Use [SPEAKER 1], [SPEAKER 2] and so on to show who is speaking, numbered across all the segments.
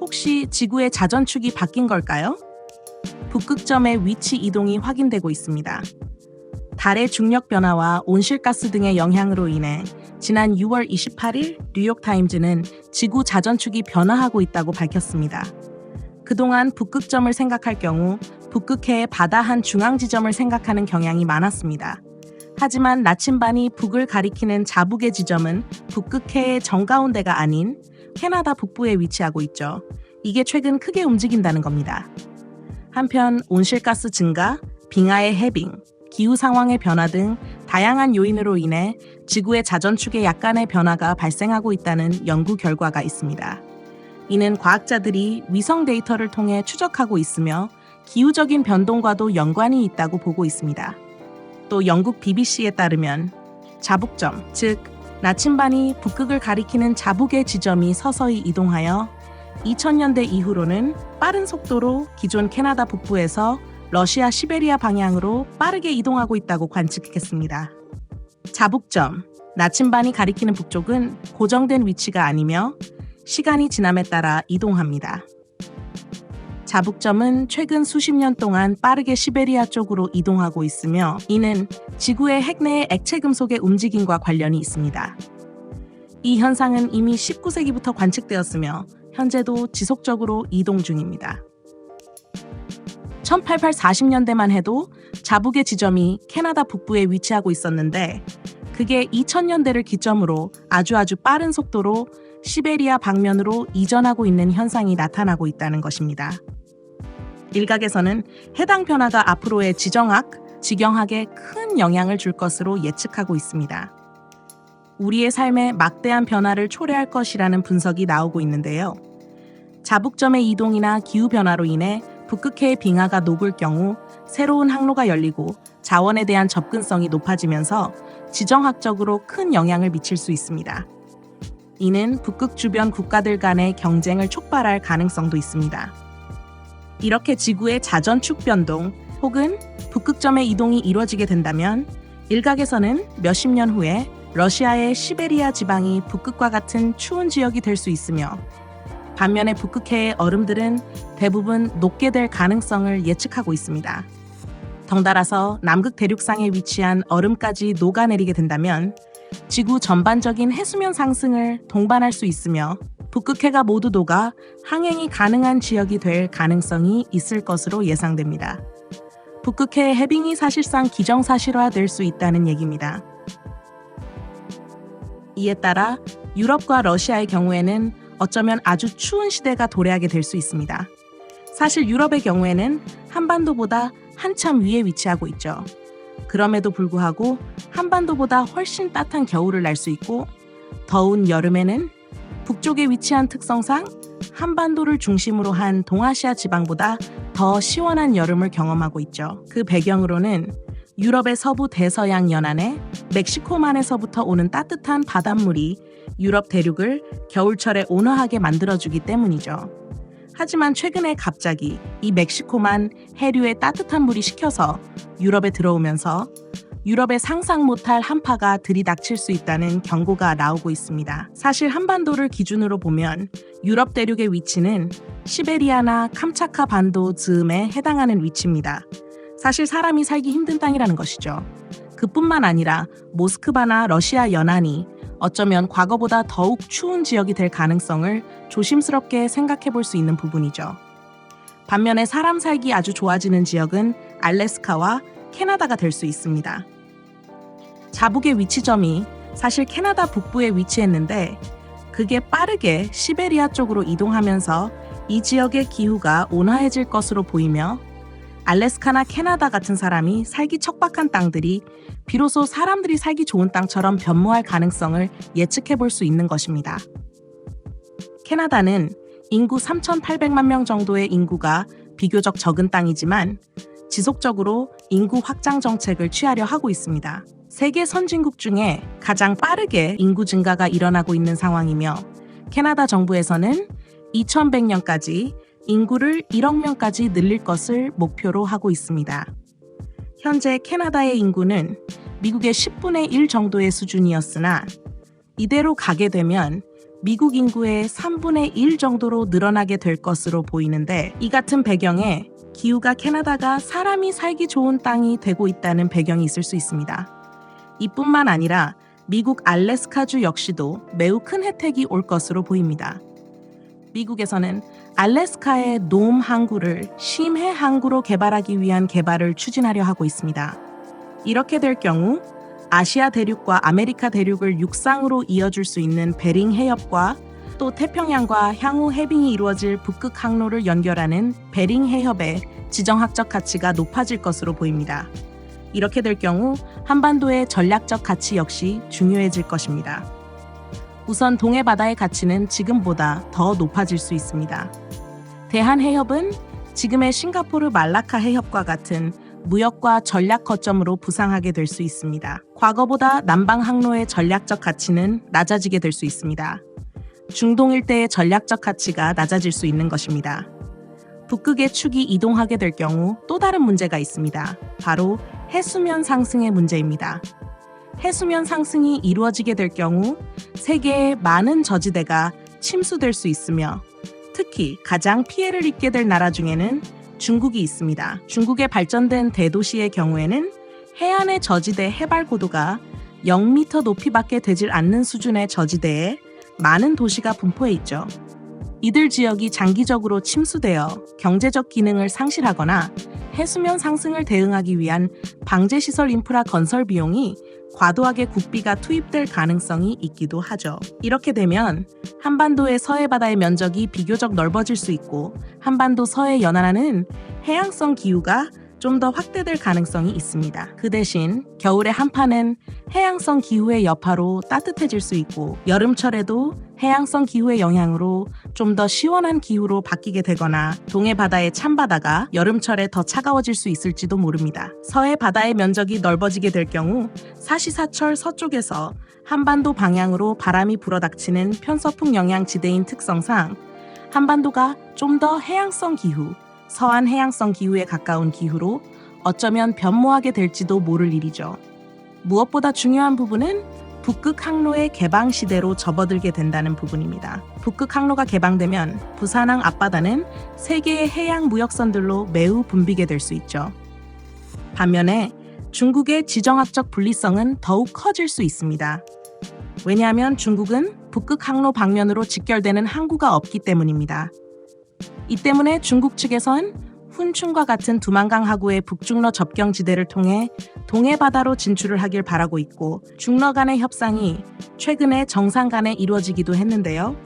[SPEAKER 1] 혹시 지구의 자전축이 바뀐 걸까요? 북극점의 위치 이동이 확인되고 있습니다. 달의 중력 변화와 온실가스 등의 영향으로 인해 지난 6월 28일 뉴욕타임즈는 지구 자전축이 변화하고 있다고 밝혔습니다. 그동안 북극점을 생각할 경우 북극해의 바다 한 중앙 지점을 생각하는 경향이 많았습니다. 하지만 나침반이 북을 가리키는 자북의 지점은 북극해의 정가운데가 아닌 캐나다 북부에 위치하고 있죠. 이게 최근 크게 움직인다는 겁니다. 한편 온실가스 증가, 빙하의 해빙, 기후 상황의 변화 등 다양한 요인으로 인해 지구의 자전축에 약간의 변화가 발생하고 있다는 연구 결과가 있습니다. 이는 과학자들이 위성 데이터를 통해 추적하고 있으며 기후적인 변동과도 연관이 있다고 보고 있습니다. 또 영국 BBC에 따르면 자북점, 즉 나침반이 북극을 가리키는 자북의 지점이 서서히 이동하여 2000년대 이후로는 빠른 속도로 기존 캐나다 북부에서 러시아 시베리아 방향으로 빠르게 이동하고 있다고 관측했습니다. 자북점, 나침반이 가리키는 북쪽은 고정된 위치가 아니며 시간이 지남에 따라 이동합니다. 자북점은 최근 수십 년 동안 빠르게 시베리아 쪽으로 이동하고 있으며 이는 지구의 핵 내의 액체 금속의 움직임과 관련이 있습니다. 이 현상은 이미 19세기부터 관측되었으며 현재도 지속적으로 이동 중입니다. 1840년대만 해도 자북의 지점이 캐나다 북부에 위치하고 있었는데 그게 2000년대를 기점으로 아주 아주 빠른 속도로 시베리아 방면으로 이전하고 있는 현상이 나타나고 있다는 것입니다. 일각에서는 해당 변화가 앞으로의 지정학, 지경학에 큰 영향을 줄 것으로 예측하고 있습니다. 우리의 삶에 막대한 변화를 초래할 것이라는 분석이 나오고 있는데요. 자북점의 이동이나 기후 변화로 인해 북극해의 빙하가 녹을 경우 새로운 항로가 열리고 자원에 대한 접근성이 높아지면서 지정학적으로 큰 영향을 미칠 수 있습니다. 이는 북극 주변 국가들 간의 경쟁을 촉발할 가능성도 있습니다. 이렇게 지구의 자전축 변동 혹은 북극점의 이동이 이루어지게 된다면 일각에서는 몇십 년 후에 러시아의 시베리아 지방이 북극과 같은 추운 지역이 될 수 있으며 반면에 북극해의 얼음들은 대부분 녹게 될 가능성을 예측하고 있습니다. 덩달아서 남극 대륙상에 위치한 얼음까지 녹아내리게 된다면 지구 전반적인 해수면 상승을 동반할 수 있으며 북극해가 모두 녹아 항행이 가능한 지역이 될 가능성이 있을 것으로 예상됩니다. 북극해의 해빙이 사실상 기정사실화될 수 있다는 얘기입니다. 이에 따라 유럽과 러시아의 경우에는 어쩌면 아주 추운 시대가 도래하게 될 수 있습니다. 사실 유럽의 경우에는 한반도보다 한참 위에 위치하고 있죠. 그럼에도 불구하고 한반도보다 훨씬 따뜻한 겨울을 날 수 있고 더운 여름에는 북쪽에 위치한 특성상 한반도를 중심으로 한 동아시아 지방보다 더 시원한 여름을 경험하고 있죠. 그 배경으로는 유럽의 서부 대서양 연안에 멕시코만에서부터 오는 따뜻한 바닷물이 유럽 대륙을 겨울철에 온화하게 만들어주기 때문이죠. 하지만 최근에 갑자기 이 멕시코만 해류의 따뜻한 물이 식혀서 유럽에 들어오면서 유럽에 상상 못할 한파가 들이닥칠 수 있다는 경고가 나오고 있습니다. 사실 한반도를 기준으로 보면 유럽 대륙의 위치는 시베리아나 캄차카 반도 즈음에 해당하는 위치입니다. 사실 사람이 살기 힘든 땅이라는 것이죠. 그뿐만 아니라 모스크바나 러시아 연안이 어쩌면 과거보다 더욱 추운 지역이 될 가능성을 조심스럽게 생각해 볼 수 있는 부분이죠. 반면에 사람 살기 아주 좋아지는 지역은 알래스카와 캐나다가 될 수 있습니다. 자북의 위치점이 사실 캐나다 북부에 위치했는데 그게 빠르게 시베리아 쪽으로 이동하면서 이 지역의 기후가 온화해질 것으로 보이며 알래스카나 캐나다 같은 사람이 살기 척박한 땅들이 비로소 사람들이 살기 좋은 땅처럼 변모할 가능성을 예측해 볼 수 있는 것입니다. 캐나다는 인구 3,800만 명 정도의 인구가 비교적 적은 땅이지만 지속적으로 인구 확장 정책을 취하려 하고 있습니다. 세계 선진국 중에 가장 빠르게 인구 증가가 일어나고 있는 상황이며 캐나다 정부에서는 2100년까지 인구를 1억 명까지 늘릴 것을 목표로 하고 있습니다. 현재 캐나다의 인구는 미국의 10분의 1 정도의 수준이었으나 이대로 가게 되면 미국 인구의 3분의 1 정도로 늘어나게 될 것으로 보이는데 이 같은 배경에 기후가 캐나다가 사람이 살기 좋은 땅이 되고 있다는 배경이 있을 수 있습니다. 이뿐만 아니라 미국 알래스카주 역시도 매우 큰 혜택이 올 것으로 보입니다. 미국에서는 알래스카의 놈 항구를 심해 항구로 개발하기 위한 개발을 추진하려 하고 있습니다. 이렇게 될 경우 아시아 대륙과 아메리카 대륙을 육상으로 이어줄 수 있는 베링 해협과 또 태평양과 향후 해빙이 이루어질 북극 항로를 연결하는 베링 해협의 지정학적 가치가 높아질 것으로 보입니다. 이렇게 될 경우 한반도의 전략적 가치 역시 중요해질 것입니다. 우선 동해 바다의 가치는 지금보다 더 높아질 수 있습니다. 대한 해협은 지금의 싱가포르 말라카 해협과 같은 무역과 전략 거점으로 부상하게 될 수 있습니다. 과거보다 남방 항로의 전략적 가치는 낮아지게 될 수 있습니다. 중동 일대의 전략적 가치가 낮아질 수 있는 것입니다. 북극의 축이 이동하게 될 경우 또 다른 문제가 있습니다. 바로 해수면 상승의 문제입니다. 해수면 상승이 이루어지게 될 경우 세계의 많은 저지대가 침수될 수 있으며 특히 가장 피해를 입게 될 나라 중에는 중국이 있습니다. 중국의 발전된 대도시의 경우에는 해안의 저지대 해발 고도가 0m 높이밖에 되질 않는 수준의 저지대에 많은 도시가 분포해 있죠. 이들 지역이 장기적으로 침수되어 경제적 기능을 상실하거나 해수면 상승을 대응하기 위한 방제시설 인프라 건설 비용이 과도하게 국비가 투입될 가능성이 있기도 하죠. 이렇게 되면 한반도의 서해 바다의 면적이 비교적 넓어질 수 있고 한반도 서해 연안하는 해양성 기후가 좀 더 확대될 가능성이 있습니다. 그 대신 겨울의 한파는 해양성 기후의 여파로 따뜻해질 수 있고 여름철에도 해양성 기후의 영향으로 좀 더 시원한 기후로 바뀌게 되거나 동해 바다의 찬바다가 여름철에 더 차가워질 수 있을지도 모릅니다. 서해 바다의 면적이 넓어지게 될 경우 사시사철 서쪽에서 한반도 방향으로 바람이 불어닥치는 편서풍 영향 지대인 특성상 한반도가 좀 더 해양성 기후, 서한 해양성 기후에 가까운 기후로 어쩌면 변모하게 될지도 모를 일이죠. 무엇보다 중요한 부분은 북극 항로의 개방 시대로 접어들게 된다는 부분입니다. 북극 항로가 개방되면 부산항 앞바다는 세계의 해양 무역선들로 매우 붐비게 될 수 있죠. 반면에 중국의 지정학적 분리성은 더욱 커질 수 있습니다. 왜냐하면 중국은 북극 항로 방면으로 직결되는 항구가 없기 때문입니다. 이 때문에 중국 측에선 훈춘과 같은 두만강 하구의 북중러 접경 지대를 통해 동해 바다로 진출을 하길 바라고 있고 중러 간의 협상이 최근에 정상 간에 이루어지기도 했는데요.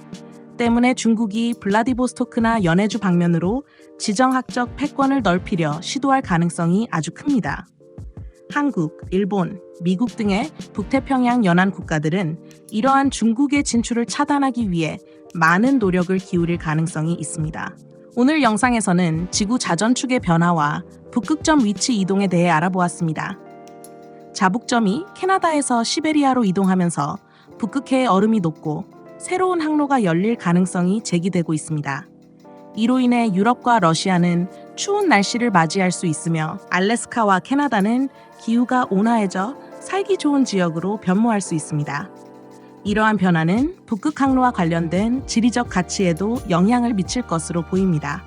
[SPEAKER 1] 때문에 중국이 블라디보스토크나 연해주 방면으로 지정학적 패권을 넓히려 시도할 가능성이 아주 큽니다. 한국, 일본, 미국 등의 북태평양 연안 국가들은 이러한 중국의 진출을 차단하기 위해 많은 노력을 기울일 가능성이 있습니다. 오늘 영상에서는 지구 자전축의 변화와 북극점 위치 이동에 대해 알아보았습니다. 자북점이 캐나다에서 시베리아로 이동하면서 북극해의 얼음이 녹고 새로운 항로가 열릴 가능성이 제기되고 있습니다. 이로 인해 유럽과 러시아는 추운 날씨를 맞이할 수 있으며 알래스카와 캐나다는 기후가 온화해져 살기 좋은 지역으로 변모할 수 있습니다. 이러한 변화는 북극 항로와 관련된 지리적 가치에도 영향을 미칠 것으로 보입니다.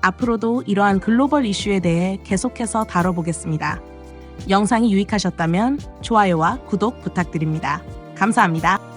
[SPEAKER 1] 앞으로도 이러한 글로벌 이슈에 대해 계속해서 다뤄보겠습니다. 영상이 유익하셨다면 좋아요와 구독 부탁드립니다. 감사합니다.